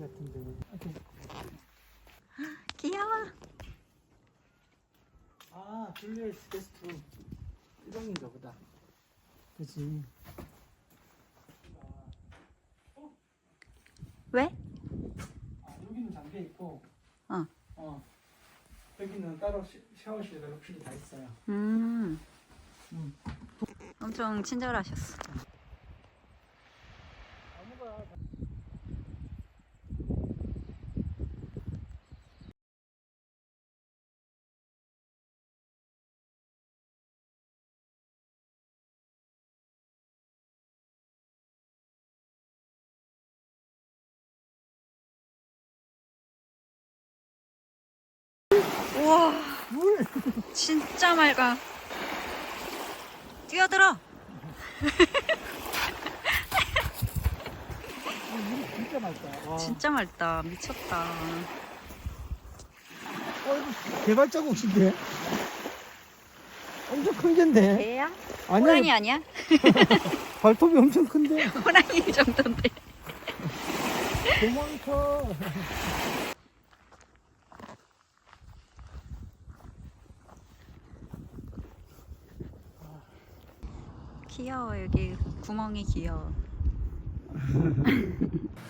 같은데. 이렇게. 귀여워. 아, 줄리엣 게스트룸. 이방인가 보다. 그치. 왜? 아, 여기는 잠겨 있고. 어. 어. 여기는 따로 시- 샤워실과 욕실이 다 있어요. 음. 음. 엄청 친절하셨어. 나무가 우와, 물! 진짜 맑아. 뛰어들어. 진짜 맑다. 와. 진짜 맑다. 미쳤다. 어, 이거 개발 자국인데? 엄청 큰 겐데? 개야? 아니야, 호랑이 아니야? 발톱이 엄청 큰데? 호랑이 정도인데. 도망쳐. 귀여워 여기 구멍이 귀여워.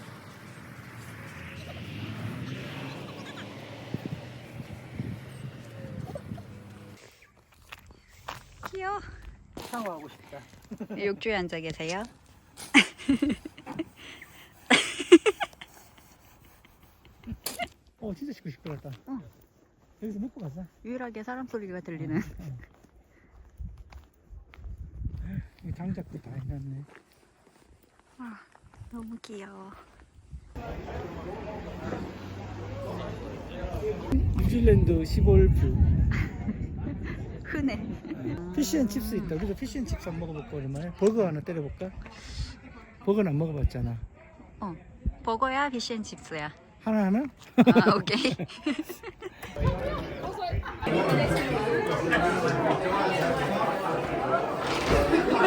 귀여워. 샤워하고 싶다. 욕조에 앉아 계세요? 어, 진짜 씻고 싶다. 어. 여기서 먹고 가자. 유일하게 사람 소리가 들리는. 이 장작도 다 해놨네. 아, 너무 귀여워. 뉴질랜드 시골뷰. 흔해. 피시앤칩스 있다. 그래서 피시앤칩스 한번 먹어볼까 오랜만에. 버거 하나 때려볼까? 버거는 안 먹어봤잖아. 어, 버거야 피쉬앤칩스야. 하나 하나? 아 오케이.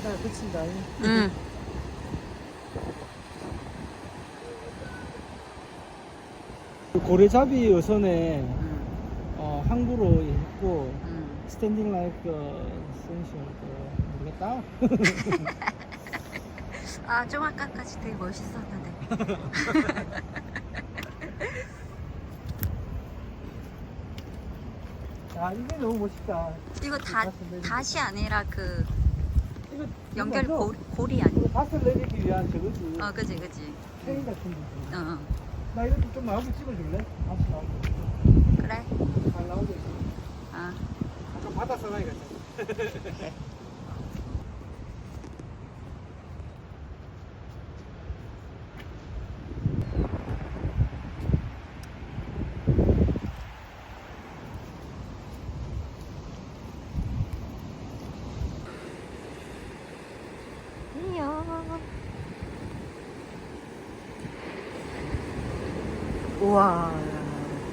바다에 그친다. 응. 고래잡이 어선에 응. 어, 항구로 있고 응. 스탠딩 라이크 센션 모르겠다. 아, 좀 아까까지 되게 멋있었는데. 야 이게 너무 멋있다. 이거 다, 다시 아니라 그 이거 연결 이거 고, 고리 아니야? 이거 밭을 내리기 위한 저거지. 어, 그지, 그지. 체인 같은 거지. 어, 어. 나 이거 좀 나오게 찍어줄래? 밭이 나오게. 그래. 잘 나오게. 아, 아까 바다 사나이 같아. 우와,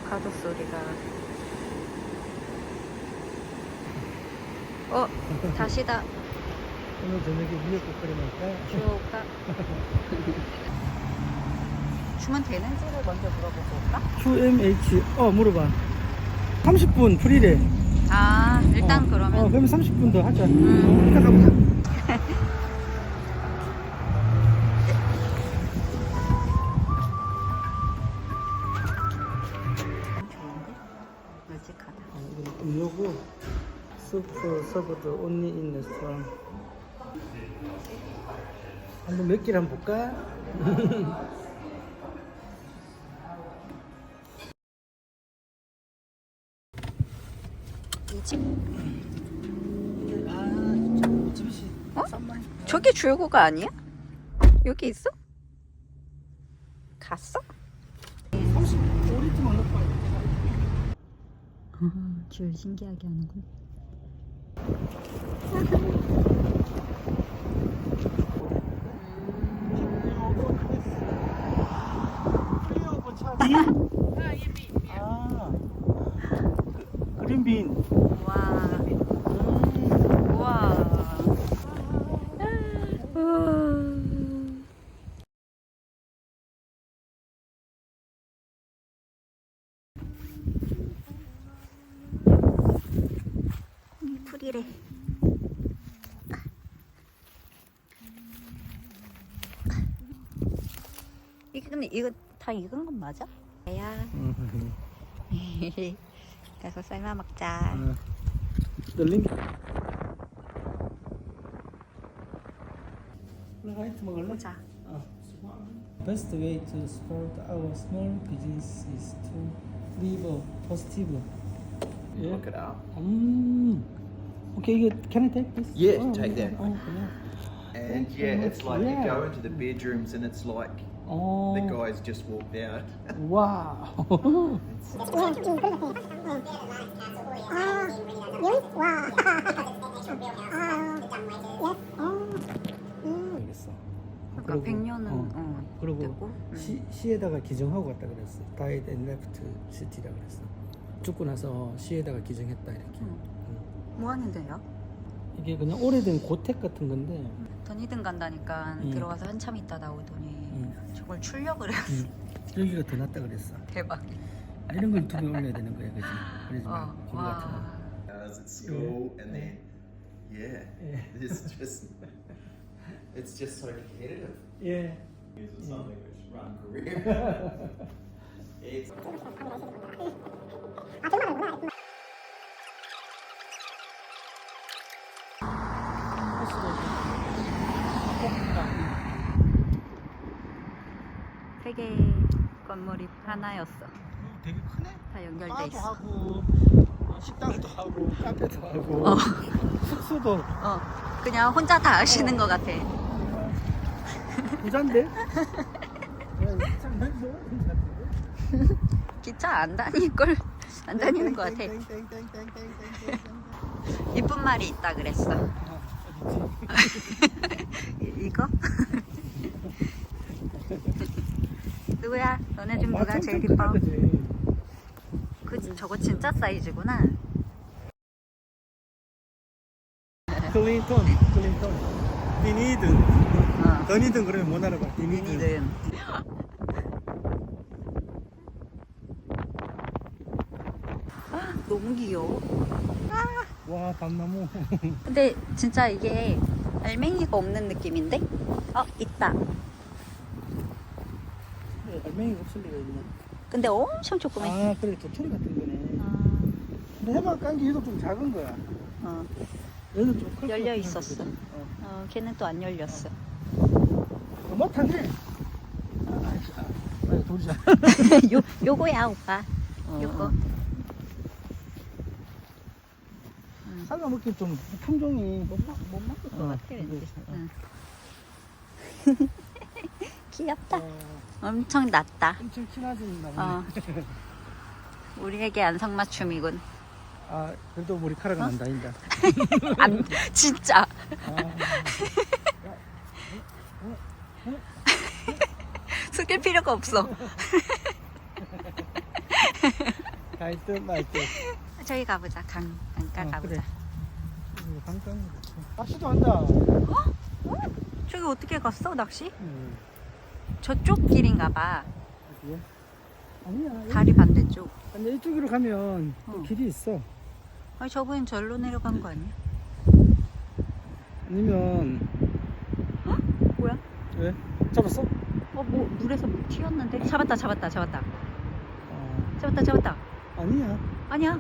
파도 소리가. 어, 다시다. 오늘 저녁에 미역국 끓여놓을까? 주워올까? 주면 되는지를 먼저 물어보고 올까? QMH 어 물어봐 30분 프리래 아, 일단 어, 그러면. 어, 그러면 30분 더 하자 음. 어, 이따 가보자 수프 서브드 온리 인 레스토랑 한번 몇 개를 한번 볼까? 이 집. 아 집시 어? 저게 줄구가 아니야? 여기 있어? 갔어? 35리터만 넣고 와야 줄 신기하게 하는군. 아, 그- 그린빈. 와. 근데 이거 다 익은 건 맞아? 야. 음, 가서 삶아 먹자. 어. 열린 게. 보자. 어. Best way to support our small business is to leave a positive. 예. Look it up. 음. Okay, can I take this? Yeah, 어, take that. 어, 그냥. And yeah, it's like Yeah. you go into the bedrooms and it's like 어. the guys just walked out. 와우. 알겠어. 그러니까 100년은 어, 어, 그리고 됐고. 음. 시, 시에다가 기증하고 갔다 그랬어. Died and left city라 그랬어. 죽고 나서 시에다가 기증했다 이렇게. 음. 음. 뭐 하는데요? 이게 그냥 오래된 고택 같은 건데. 돈이든 간다니까 음. 들어가서 한참 있다 나오더니 음. 저걸 출력을 해. 음. 여기가 더 낫다 그랬어. 대박. 아, 이런 걸 두개 올려야 되는 거야, 그지? 그러지 마. 어, 그거 같은 거. 와. I was at school and then yeah, it's just it's just so competitive. 예. It's something which run career. it's 개 건물이 하나였어. 어, 되게 크네. 다 연결돼 있어. 하고 어, 식당도 하고 카페도 하고 어. 숙소도. 어, 그냥 혼자 다 아시는 어. 것 같아. 부잔데. 기차 안 다닐 걸 안 다니는 것 같아. 이쁜 말이 있다 그랬어. 이거? 마청 제일 좀 이뻐? 그지? 그 저거 진짜 사이즈구나. 클린턴, 클린턴. 디니든. 어. 더니든 그러면 못 알아봐. 디니든. 아, 너무 귀여워. 와, 밤나무. 근데 진짜 이게 알맹이가 없는 느낌인데? 어, 있다. 알맹이가 없을 리가 있네. 근데 엄청 조그매. 아, 그래, 도토리 같은 거네. 아, 근데 해마 깐게 얘도 좀 작은 거야. 어, 얘는 좀 클. 열려 같긴 있었어. 어. 어, 걔는 또 안 열렸어. 못하네. 아, 아, 아, 돌자. 요, 요거야, 오빠. 어. 요거. 사과 먹기 좀 품종이 못, 먹, 먹을 것 어, 같아, 왠지. 어. 응. 귀엽다. 어, 엄청 낮다. 엄청 친해진다. 어. 우리에게 안성맞춤이군. 아, 그래도 머리카락은 안 다닌다. 안, 진짜. 아, 숙일 필요가 없어. 갈듯 말듯. 저기 가보자. 강, 강가 어, 가보자. 그래. 방금 낚시도 한다. 저기 어떻게 갔어, 낚시? 응. 저쪽 길인가 봐. 어디에? 아니야. 다리 반대쪽. 아니 이쪽으로 가면 또 어. 길이 있어. 아니, 저번엔 절로 내려간 거 아니야? 아니면 뭐야? 왜? 잡았어? 어, 뭐, 물에서 뭐 튀었는데? 잡았다, 잡았다, 잡았다. 어. 잡았다, 잡았다. 아니야. 아니야.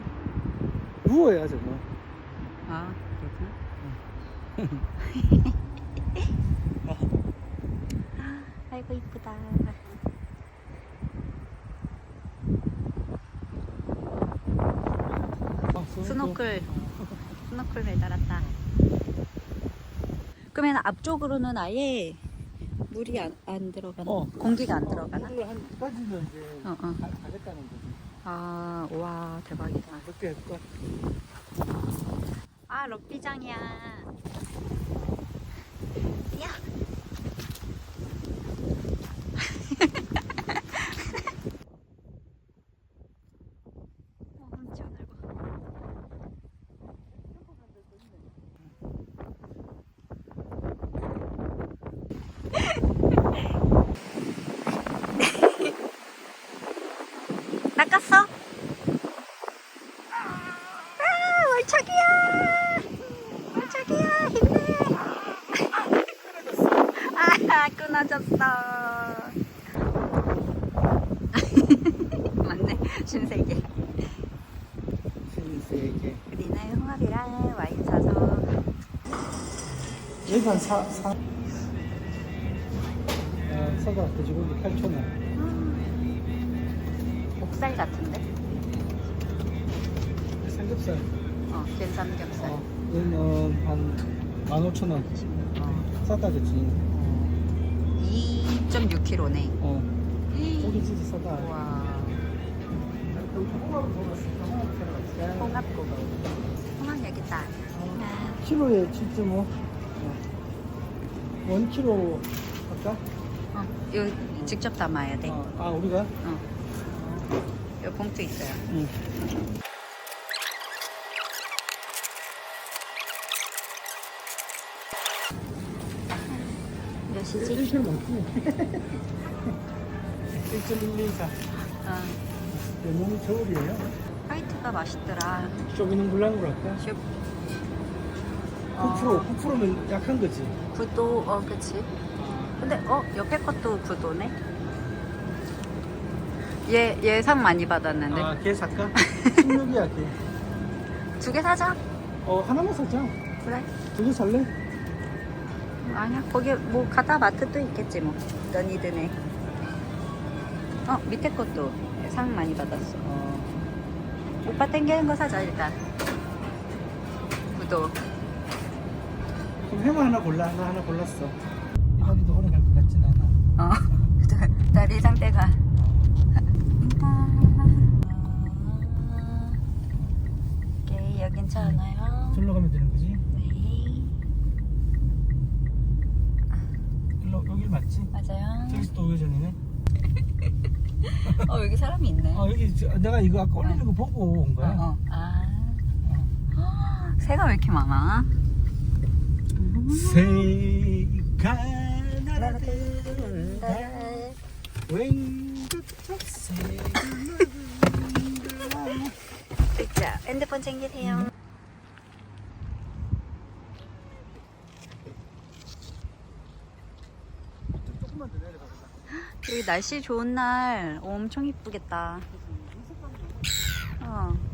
누워야 저거. 아, 그렇구나. 아이고, 이쁘다. 아, 스노클 스노클 매달았다 그러면 앞쪽으로는 아예 물이 안, 안 들어가나? 어. 공기가 안 들어가나? 이걸로 한 까지는 이제 어, 어. 가, 가겠다는 거지. 아, 와 대박이다 몇개 할까? 아 럭비장이야 야 어, 엄청 넓어. 낚았어? 아, 월척이야! 월척이야, 힘내! 아, 끊어졌어. 맞네, 신세계. 신세계. 우리는 홍합이랑 와인 사서 여기 한 사, 사. 어, 사과 돼지고기 8,000원. 목살 같은데? 삼겹살. 어, 겐 삼겹살. 어, 얘는 한 15,000원. 어, 싸다, 그치? 2.6kg네. 어. 고기 진짜 싸다. 와, 홍합고기. 홍합 여기 있다. 아, 키로에 7.5. 원 키로 할까? 어, 이거 직접 담아야 돼. 어, 아, 우리가? 어. 여기 봉투 있어요. 응. 몇이지? 1kg 넘지? 1.124. 어, 너무 겨울이에요. 화이트가 맛있더라. 저기는 물랑으로 할까? 슈 9%, 9%면 약한 거지. 구도, 어, 그치. 근데, 어, 옆에 것도 구도네? 얘, 얘상 많이 받았는데. 아, 걔 살까? 16이야, 걔. 두 개 사자. 어, 하나만 사자. 그래. 두 개 살래? 아니야, 거기 뭐 가다 마트도 있겠지, 뭐. 너니드네. 어, 밑에 것도 상 많이 받았어. 어, 오빠 땡기는 거 사자, 일단. 구도. 그럼 해마 하나 골라. 나 하나 골랐어. 이 다리도 오래 갈것 같진 않아. 어, 다리 상태가. 오케이, 여긴 괜찮아요. 절로 가면 되는 거지? 네, 일로, 여기 맞지? 맞아요. 저기서 또 우회전이네. 어, 여기 사람이 있네. 아, 여기 저- 내가 이거 아까 올리는 거 보고 온 어, 거야. 어. 아. 새가 왜 이렇게 많아? 새가 날아든다. 네. 진짜 핸드폰 챙기세요. 여기 날씨 좋은 날 엄청 이쁘겠다. 어.